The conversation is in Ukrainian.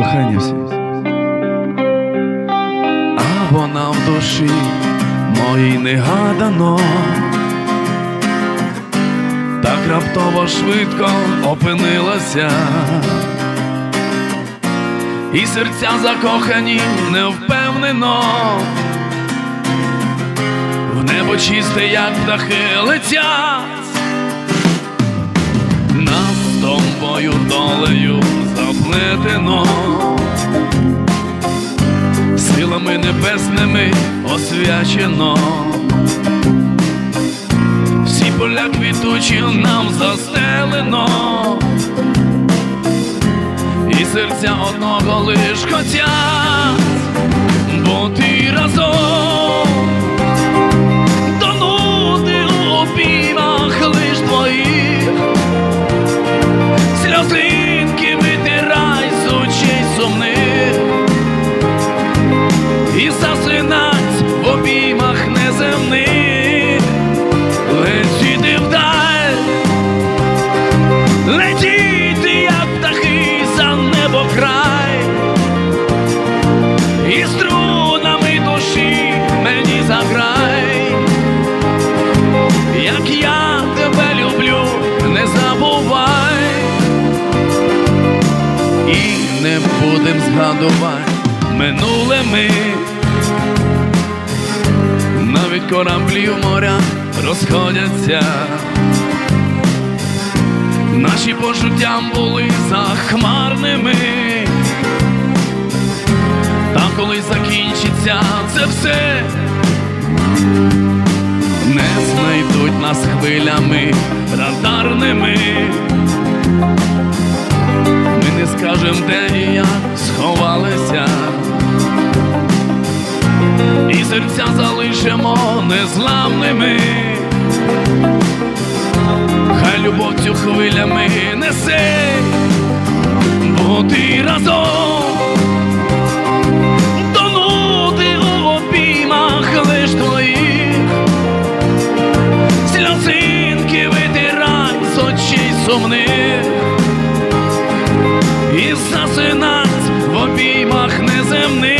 кохання всі. А вона в душі моїй негадано. Так раптово швидко опинилася, і серця закохані невпевнено, в небо чисте, як птахи летять, нас з тобою долею заплетено, силами небесними освячено. Всі поля квітучі нам застелено, і серця одного лиш хотять бути разом, тонути у обіймах лиш твоїх, сльозинки не будем згадувати минуле ми навіть кораблі в морях розходяться. Наші почуття були захмарними. Та коли закінчиться це все, не знайдуть нас хвилями серця залишимо незламними. Хай любов цю хвилями несе, бути разом, тонути у обіймах лиш твоїх, сльозинки витирай з очей сумних. І засинать в обіймах неземних